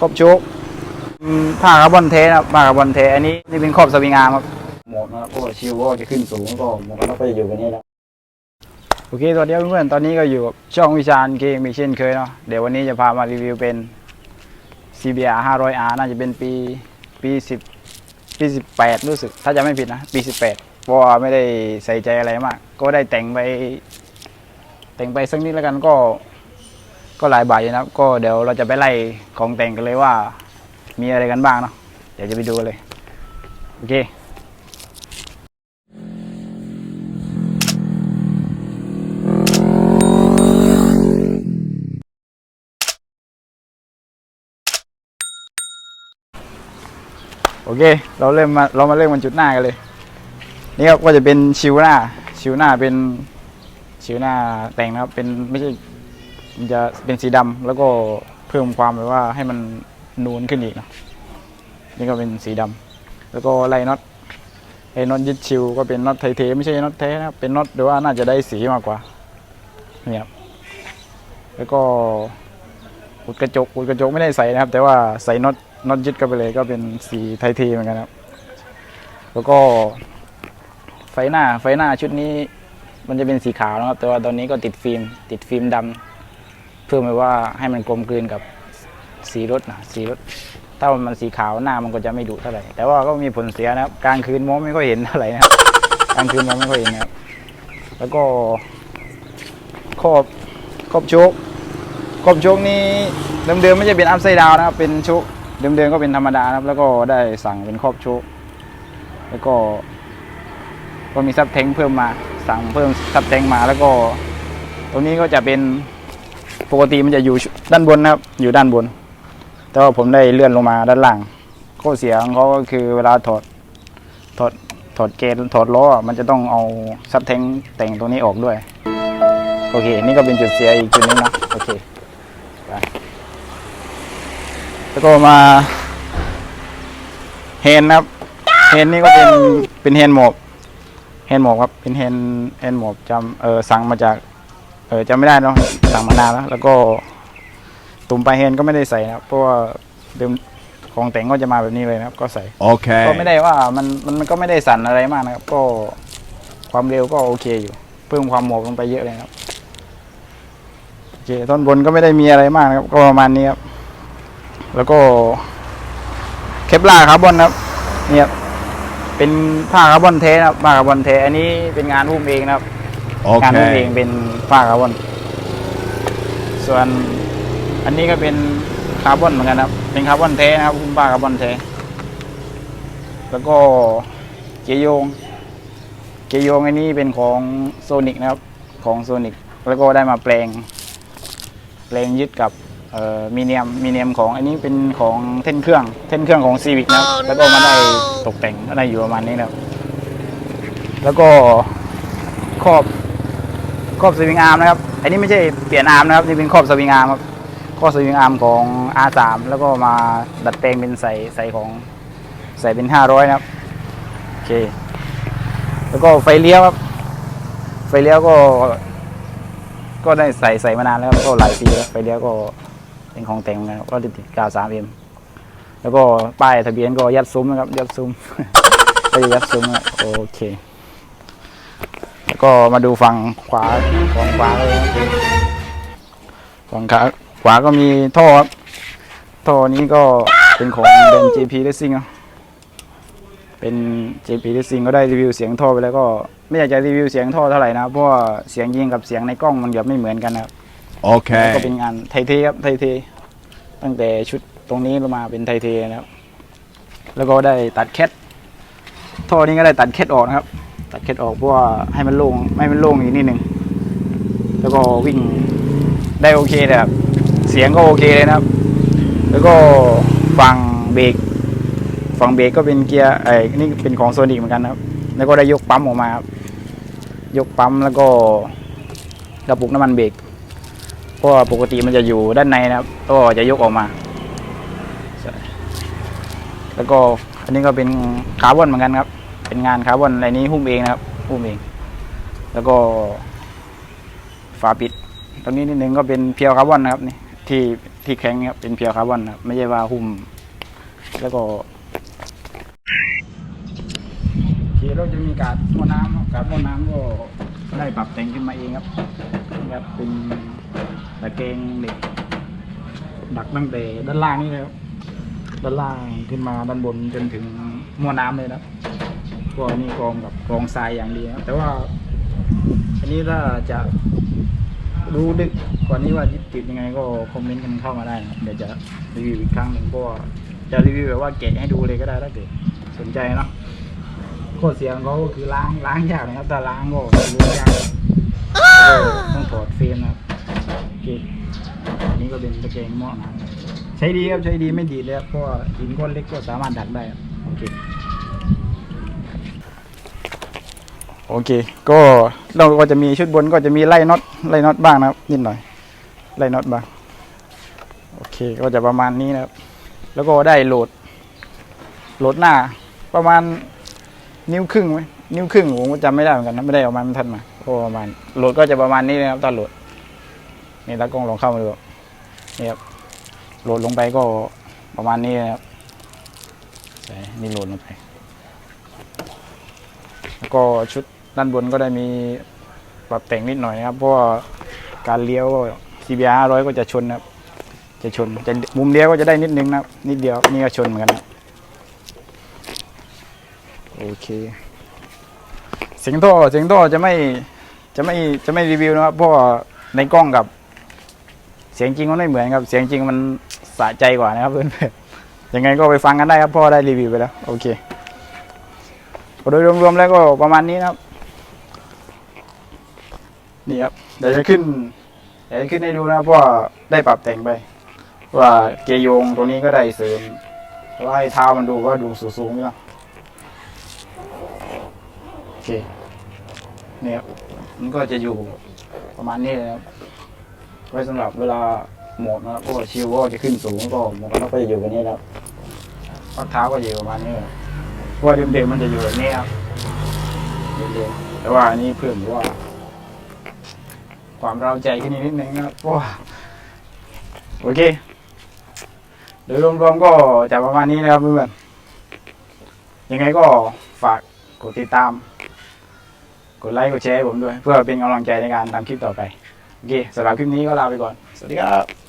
ครอบโชคอืมผ้าคาร์บอนเทสนะครับผ้าคาร์บอนเทสอันนี้นี่เป็นครอบสวิงอาร์มครับหมวกนะครับเพราะว่าชิวก็จะขึ้นสูงก็หมวกกันน็อกก็จะอยู่แบบนี้แล้วโอเคสวัสดีครับเพื่อนๆตอนนี้ก็อยู่กับช่องวิชาญเกมอีกเช่นเคยเนาะเดี๋ยววันนี้จะพามารีวิวเป็น CBR 500R น่าจะเป็นปีปี10ปี18 รู้สึก ถ้าจะไม่ผิดนะ ปี 18 เพราะว่าไม่ได้ใส่ใจอะไรมาก ก็ได้แต่งไป แต่งไปสักนิดแล้วกันก็ ก็หลายบาทอยู่นะครับ ก็เดี๋ยวเราจะไปไล่ของแต่งกันเลยว่า มีอะไรกันบ้างเนาะเดี๋ยวจะไปดูเลย โอเคโอเค เราเริ่มมาเรามาเริ่มมันจุดหน้ากันเลย นี่ครับก็จะเป็นชิวหน้า ชิวหน้าเป็นชิวหน้าแต่งนะครับ เป็นไม่ใช่ มันจะเป็นสีดำแล้วก็เพิ่มความแบบว่าให้มันนูนขึ้นอีกเนะนี่ก็เป็นสีดำแล้วก็ไลน็อตไอ้น็อตยึดชิวก็เป็นน็อตไทเทไม่ใช่น็อตแท้นะเป็นน็อตหรือว่าน่าจะได้สีมากกว่าเนี่ยครับแล้วก็อุดกระจกอุดกระจกไม่ได้ใส่นะครับ แต่ว่าใส่น็อตน็อตยึดกันไปเลย ก็เป็นสีไทเทเหมือนกันครับแล้วก็ไฟหน้าไฟหน้าชุดนี้มันจะเป็นสีขาวนะครับ แต่ว่าตอนนี้ก็ติดฟิล์ม ติดฟิล์มดำ เพื่อแบบว่าให้มันกลมกลืนกับสีรถนะสีรถถ้ามันสีขาวหน้ามันก็จะไม่ดุเท่าไหร่แต่ว่าก็มีผลเสียนะครับกลางคืนมองไม่ค่อยเห็นเท่าไหร่นะครับกลางคืนมองไม่ค่อยเห็นนะครับแล้วก็ครอบครอบโชคครอบโชคนี้เดิมๆไม่ใช่เป็นอัพไซด์ดาวนะครับเป็นโชคเดิมๆก็เป็นธรรมดานะครับ แล้วก็ได้สั่งเป็นครอบโชคแล้วก็ก็มีซับแทงเพิ่มมาสั่งเพิ่มซับแทงมาแล้วก็ ตรงนี้ก็จะเป็น ปกติมันจะอยู่ด้านบนนะครับ อยู่ด้านบน แต่ว่าผมได้เลื่อนลงมาด้านล่างข้อเสียของเขาก็คือเวลาถอดถอดถอดเกนถอดล้อมันจะต้องเอาซับแทงแต่งตรงนี้ออกด้วย โอเค นี่ก็เป็นจุดเสียอีกจุดหนึงนะโอเคไปแล้วก็มาเฮนนะครับเฮนนี่ก็เป็นเป็นเฮนหมอบเฮนหมอบครับเป็นเฮนเฮนหมอบจำเออสั่งมาจาก เออจำไม่ได้เนาะสั่งมานานแล้วแล้วก็ตุ่มปลายเฮนก็ไม่ได้ใส่นะครับเพราะว่าเดิมของแต่งก็จะมาแบบนี้เลยนะครับ ก็ใส่ Okay. ก็ไม่ได้ว่ามันมันมันก็ไม่ได้สั่นอะไรมากนะครับ ก็ความเร็วก็โอเคอยู่ เพิ่มความหมอบลงไปเยอะเลยครับโอเคท่อนบนก็ไม่ได้มีอะไรมากนะครับ ก็ประมาณนี้ครับแล้วก็เคปลาร์คาร์บอนนะครับเนี่ยครับเป็นผ้าคาร์บอนเทสนะครับผ้าคาร์บอนเทสอันนี้เป็นงานหุ้มเองนะครับ งานหุ้มเอง Okay. เป็น ผ้าคาร์บอน ส่วนอันนี้ก็เป็นคาร์บอนเหมือนกันนะครับ เป็นคาร์บอนแท้นะครับหุ้มผ้าคาร์บอนแท้ แล้วก็เกียร์โยง เกียร์โยงอันนี้เป็นของโซนิกนะครับ ของโซนิกแล้วก็ได้มาแปลง แปลงยึดกับเอ่อมีเนียมมีเนียมของอันนี้เป็นของเท่นเครื่อง เท่นเครื่องของซีวิกนะครับ แล้วก็มาได้ตกแต่งมาได้อยู่ประมาณนี้นะครับ แล้วก็ครอบ ครอบสวิงอาร์มนะครับ อันนี้ไม่ใช่เปลี่ยนอาร์มนะครับนี่เป็นครอบสวิงอาร์มครับครอบสวิงอาร์มของ R3 แล้วก็มาดัดแปลงเป็นใส่ใส่ของใส่เป็น 500 นะครับโอเค แล้วก็ไฟเลี้ยวครับ ไฟเลี้ยวก็ ก็ได้ใส่ใส่มานานแล้วก็หลายปีแล้วไฟเลี้ยวก็เป็นของแต่งนกันครับก็ติด 93M แล้วก็ป้ายทะเบียนก็ยัดซุ้มนะครับ ยัดซุ้มก็ยัดซุ้มนะโอเค ก็มาดูฝั่งขวาฝั่งขวาเลยครับฝั่งขาขวาก็มีท่อครับท่อนี้ก็เป็นของแบรนด์ JP Racing เนอะเป็น JP Racing ก็ได้รีวิวเสียงท่อไปแล้วก็ไม่อยากจะรีวิวเสียงท่อเท่าไหร่นะเพราะว่าเสียงยิงกับเสียงในกล้องมันแบบไม่เหมือนกันนะครับแล้วก็ Okay. เป็นงานไทยเทครับไทยเทตั้งแต่ชุดตรงนี้ลงมาเป็นไทยเทนะครับ แล้วก็ได้ตัดแคทท่อนี้ก็ได้ตัดแคทออกนะครับ ตัดแคทออกเพราะว่าให้มันโล่งให้มันโล่งอีกนิดหนึ่งแล้วก็วิ่งได้โอเคเลยครับ เสียงก็โอเคเลยนะครับ แล้วก็ฝั่งเบรกฝั่งเบรกก็เป็นเกียร์ไอ้นี่เป็นของโซนิกเหมือนกันนะครับ แล้วก็ได้ยกปั๊มออกมาครับยกปั๊มแล้วก็กระปุกน้ำมันเบรกเพราะว่าปกติมันจะอยู่ด้านในนะครับ ก็จะยกออกมา แล้วก็อันนี้ก็เป็นคาร์บอนเหมือนกันครับ เป็นงานคาร์บอนในนี้หุ้มเองนะครับหุ้มเอง แล้วก็ฝาปิด ตรงนี้นิดนึงก็เป็นเพียวคาร์บอนนะครับนี่ที่ที่แข็งครับเป็นเพียวคาร์บอนนะครับไม่ใช่ว่าหุ้ม แล้วก็ทีเราจะมีการม้อน้ำครับการม้อน้ำก็ได้ปรับแต่งขึ้นมาเองครับนี่ครับเป็นตะแกงเหล็กดักตั้งแต่ด้านล่างนี่เลยครับด้านล่างขึ้นมาด้านบนจนถึงม้อน้ำเลยนะครับ ก็นี่กองกับกองทรายอย่างดีนะครับแต่ว่า อันนี้ถ้าจะรู้ดึกกว่านี้ว่ายึดติดยังไงก็คอมเมนต์กันเข้ามาได้นะเดี๋ยวจะรีวิวอีกครั้งหนึ่งก็จะรีวิวแบบว่าแกะให้ดูเลยก็ได้ถ้าเกิดสนใจเนาะข้อเสียงเขาก็คือล้างล้างยากนะครับแต่ล้างก็รู้ยากต้องถอดเฟรมนะครับโอเคอันนี้ก็เป็นตะแกรงหม้อน้ำใช้ดีครับใช้ดีไม่ดีเลยครับเพราะหินก้อนเล็กก็สามารถดักได้ครับโอเค โอเค ก็เราก็จะมีชุดบนก็จะมีไล่น็อตไล่น็อตบ้างนะครับนิดหน่อยไล่น็อตบ้างโอเคก็จะประมาณนี้นะครับ แล้วก็ได้โหลด โหลดหน้า ประมาณนิ้วครึ่งไหมนิ้วครึ่งผมก็จำไม่ได้เหมือนกันนะไม่ได้เออกมาไม่ทันมาก็ประมาณโหลดก็จะประมาณนี้นะครับตอนโหลดนี่ตากล้องลองเข้ามาดูนี่ครับโหลดลงไปก็ประมาณนี้นะครับใส่นี่โหลดลงไปแล้วก็ชุด ด้านบนก็ได้มีปรับแต่งนิดหน่อยนะครับ เพราะว่าการเลี้ยว CBR 500 ก็จะชนนะครับ จะชนจะมุมเลี้ยวก็จะได้นิดนึงนะครับ นิดเดียวนี่ก็ชนเหมือนกันนะโอเค เสียงท่อเสียงท่อจะไม่จะไม่จะไม่รีวิวนะครับ เพราะว่าในกล้องกับ เสียงจริงมันไม่เหมือนครับ เสียงจริงมันสะใจกว่านะครับเพื่อนๆยังไงก็ไปฟังกันได้ครับเพราะว่าได้รีวิวไปแล้ว โอเคโดยรวมๆแล้วก็ประมาณนี้นะครับ นี่ครับเดี๋ยวจะขึ้นเดี๋ยวจะขึ้นให้ดูนะเพราะว่าได้ปรับแต่งไป ว่าเกยงตรงนี้ก็ได้เสริมแต่ว่าให้เท้ามันดูก็ดูสูงๆนี่นะโอเคนี่ครับมันก็จะอยู่ประมาณนี้นะครับไว้สำหรับเวลาหมดนะครับเพราะว่าชิวก็จะขึ้นสูงก็หมวกกันน็อกก็จะอยู่แบบนี้นะครับข้อเท้าก็อยู่ประมาณนี้เลยเพราะว่าเดิมๆมันจะอยู่แบบนี้ครับเดิมๆแต่ว่าอันนี้เพิ่มว่า ความเราใจขึ้นนิดนึงนะครับว้าโอเคโดยรวมๆก็จะประมาณนี้นะครับเพื่อนๆยังไงก็ฝากกดติดตาม กดไลค์กดแชร์ผมด้วย เพื่อเป็นกำลังใจในการทำคลิปต่อไป โอเคสำหรับคลิปนี้ก็ลาไปก่อน สวัสดีครับ